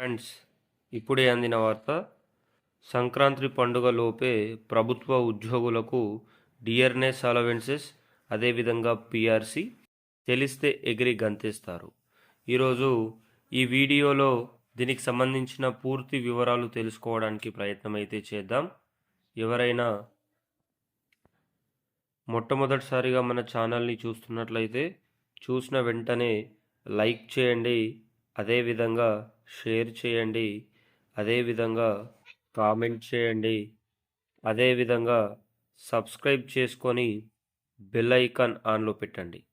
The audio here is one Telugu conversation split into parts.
ఫ్రెండ్స్ ఇప్పుడే అందిన వార్త సంక్రాంతి పండుగలోపే ప్రభుత్వ ఉద్యోగులకు డియర్నెస్ అలవెన్సెస్ అదేవిధంగా పిఆర్సి తెలిస్తే ఎగిరి గంతేస్తారు. ఈరోజు ఈ వీడియోలో దీనికి సంబంధించిన పూర్తి వివరాలు తెలుసుకోవడానికి ప్రయత్నం అయితే చేద్దాం. ఎవరైనా మొట్టమొదటిసారిగా మన ఛానల్ని చూస్తున్నట్లయితే చూసిన వెంటనే లైక్ చేయండి. అదేవిధంగా షేర్ చేయండి. అదేవిధంగా కామెంట్ చేయండి. అదేవిధంగా సబ్స్క్రైబ్ చేసుకొని బెల్ ఐకాన్ ఆన్లో పెట్టండి.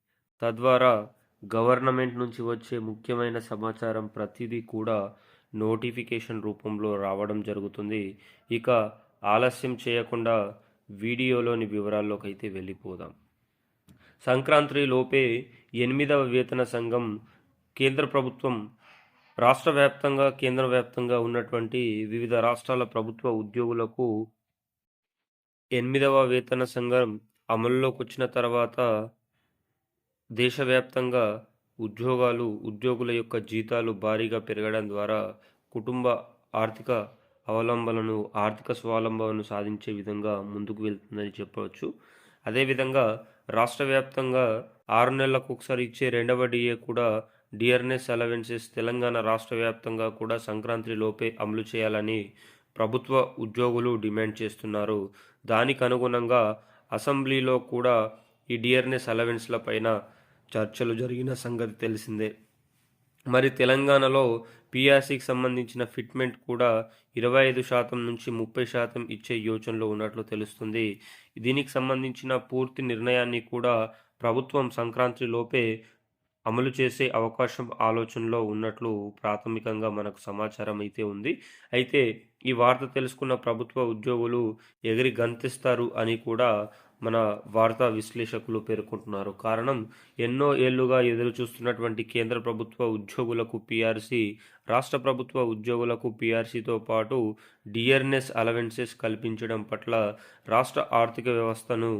తద్వారా గవర్నమెంట్ నుంచి వచ్చే ముఖ్యమైన సమాచారం ప్రతిదీ కూడా నోటిఫికేషన్ రూపంలో రావడం జరుగుతుంది. ఇక ఆలస్యం చేయకుండా వీడియోలోని వివరాల్లోకి అయితే వెళ్ళిపోదాం. సంక్రాంతి లోపే ఎనిమిదవ వేతన సంఘం కేంద్ర ప్రభుత్వం రాష్ట్ర వ్యాప్తంగా కేంద్ర వ్యాప్తంగా ఉన్నటువంటి వివిధ రాష్ట్రాల ప్రభుత్వ ఉద్యోగులకు ఎనిమిదవ వేతన సంఘం అమల్లోకి వచ్చిన తర్వాత దేశవ్యాప్తంగా ఉద్యోగాలు ఉద్యోగుల యొక్క జీతాలు భారీగా పెరగడం ద్వారా కుటుంబ ఆర్థిక అవలంబనను ఆర్థిక స్వావలంబనను సాధించే విధంగా ముందుకు వెళ్తుందని చెప్పవచ్చు. అదేవిధంగా రాష్ట్ర వ్యాప్తంగా ఆరు నెలలకు ఒకసారి ఇచ్చే రెండవ డిఏ కూడా డియర్నెస్ అలవెన్సెస్ తెలంగాణ రాష్ట్ర వ్యాప్తంగా కూడా సంక్రాంతి లోపే అమలు చేయాలని ప్రభుత్వ ఉద్యోగులు డిమాండ్ చేస్తున్నారు. దానికి అనుగుణంగా అసెంబ్లీలో కూడా ఈ డియర్నెస్ అలవెన్స్ల పైన చర్చలు జరిగిన సంగతి తెలిసిందే. మరి తెలంగాణలో పిఆర్సీకి సంబంధించిన ఫిట్మెంట్ కూడా ఇరవై ఐదు శాతం నుంచి ముప్పై శాతం ఇచ్చే యోచనలో ఉన్నట్లు తెలుస్తుంది. దీనికి సంబంధించిన పూర్తి నిర్ణయాన్ని కూడా ప్రభుత్వం సంక్రాంతి లోపే అమలు చేసే అవకాశం ఆలోచనలో ఉన్నట్లు ప్రాథమికంగా మనకు సమాచారం అయితే ఉంది. అయితే ఈ వార్త తెలుసుకున్న ప్రభుత్వ ఉద్యోగులు ఎగిరి గంతిస్తారు అని కూడా మన వార్తా విశ్లేషకులు పేర్కొంటున్నారు. కారణం ఎన్నో ఏళ్ళుగా ఎదురు చూస్తున్నటువంటి కేంద్ర ప్రభుత్వ ఉద్యోగులకు పిఆర్సీ రాష్ట్ర ప్రభుత్వ ఉద్యోగులకు పిఆర్సీతో పాటు డియర్నెస్ అలవెన్సెస్ కల్పించడం పట్ల రాష్ట్ర ఆర్థిక వ్యవస్థను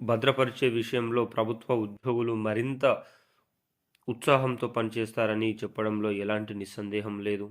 భద్రపరిచే విషయంలో ప్రభుత్వ ఉద్యోగులు మరింత ఉత్సాహంతో పనిచేస్తారని చెప్పడంలో ఎలాంటి నిస్సందేహం లేదు.